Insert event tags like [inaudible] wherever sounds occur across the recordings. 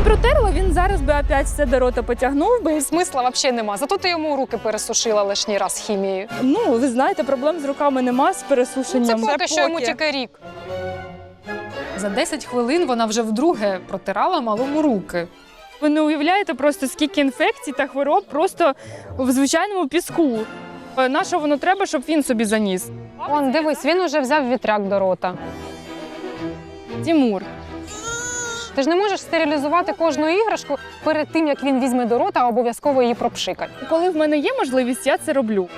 не протерла, він зараз би опять все до рота потягнув би. Смисла взагалі нема. Зато ти йому руки пересушила лишній раз хімією. Ну, ви знаєте, проблем з руками нема, з Це пересушенням. поки що йому тільки рік. За 10 хвилин вона вже вдруге протирала малому руки. Ви не уявляєте просто скільки інфекцій та хвороб просто в звичайному піску. Е, На що воно треба, щоб він собі заніс? Он, дивись, він уже взяв вітряк до рота. Тімур. Ти ж не можеш стерилізувати кожну іграшку перед тим, як він візьме до рота, а обов'язково її пропшикати. Коли в мене є можливість, я це роблю.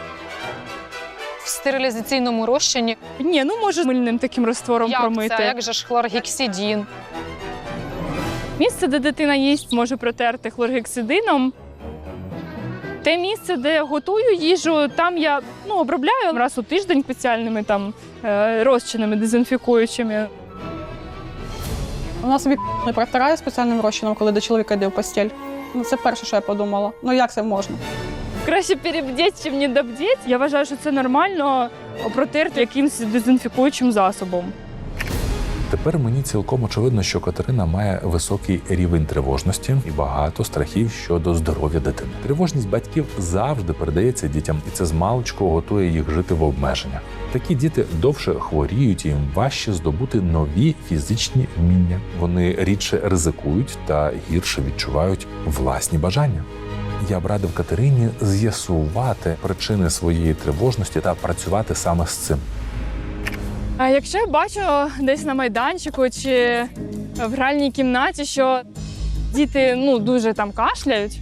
В стерилізаційному розчині Ні, ну може мильним таким раствором як промити. це, як же ж хлоргексидін. Місце, де дитина їсть, може протерти хлоргексидином. Те місце, де я готую їжу, там я ну, обробляю раз у тиждень спеціальними там е, розчинами дезінфікуючими. Вона собі не протирає спеціальним розчином, коли до чоловіка йде в постіль. Ну, це перше, що я подумала. Ну як це можна? Краще перебдіть, чим не добдіть. Я вважаю, що це нормально протерти якимось дезінфікуючим засобом. Тепер мені цілком очевидно, що Катерина має високий рівень тривожності і багато страхів щодо здоров'я дитини. Тривожність батьків завжди передається дітям, і це змалечку готує їх жити в обмеженнях. Такі діти довше хворіють, їм важче здобути нові фізичні вміння. Вони рідше ризикують та гірше відчувають власні бажання. Я б радив Катерині з'ясувати причини своєї тривожності та працювати саме з цим. А якщо я бачу десь на майданчику чи в гральній кімнаті, що діти ну дуже там кашляють,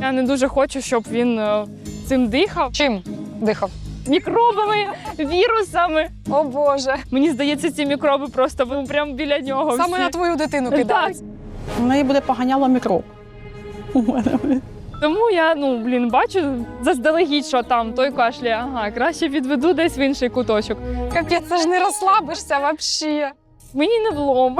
я не дуже хочу, щоб він е, цим дихав Чим дихав? мікробами, вірусами. О Боже. Мені здається, ці мікроби просто ну, прямо біля нього. Саме всі. на твою дитину [laughs] Так. кидають. У неї буде поганяло мікроб. У мене. Тому я ну блін бачу заздалегідь, що там той кашляє. Ага, краще відведу десь в інший куточок. Капець, це ж не розслабишся взагалі. Мені не влом.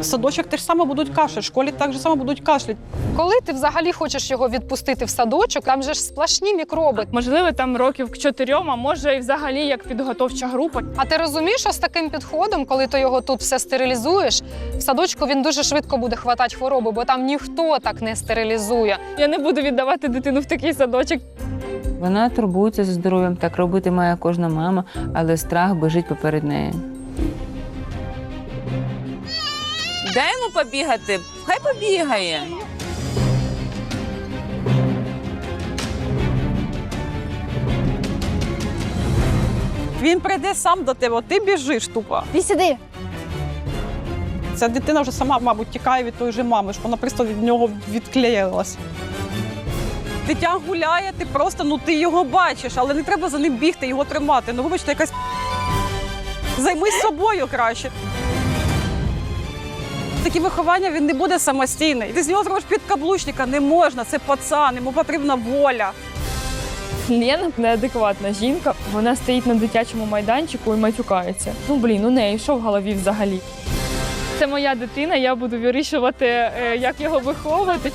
В садочок теж саме будуть кашляти, в школі так же само будуть кашляти. Коли ти взагалі хочеш його відпустити в садочок, там же ж сплошні мікроби. Можливо, там років к чотирьом, а може і взагалі як підготовча група. А ти розумієш, що з таким підходом, коли ти його тут все стерилізуєш, в садочку він дуже швидко буде хватати хвороби, бо там ніхто так не стерилізує. Я не буду віддавати дитину в такий садочок. Вона турбується за здоров'ям, так робити має кожна мама, але страх бежить поперед неї. Дай йому побігати, хай побігає. Він прийде сам до тебе, ти біжиш тупо. Ти сиди. Ця дитина вже сама, мабуть, тікає від тої же мами, що вона просто від нього відклеїлась. Дитя гуляє, ти просто ну ти його бачиш, але не треба за ним бігти, його тримати. Ну, вибачте, якась займись собою краще. Такі виховання він не буде самостійний. Ти з нього зробиш підкаблучника, не можна, це пацан, йому потрібна воля. Лена неадекватна жінка. Вона стоїть на дитячому майданчику і матюкається. Ну блін, у неї що в голові взагалі? Це моя дитина, я буду вирішувати, е, як його виховувати.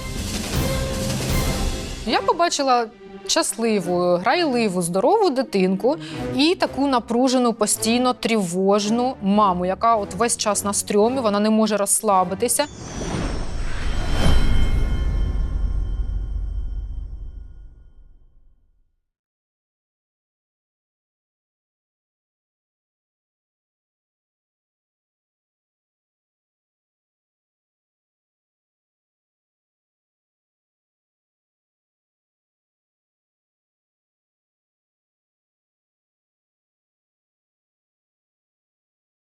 Я побачила щасливу, грайливу, здорову дитинку і таку напружену, постійно тривожну маму, яка от весь час на стрьомі, вона не може розслабитися.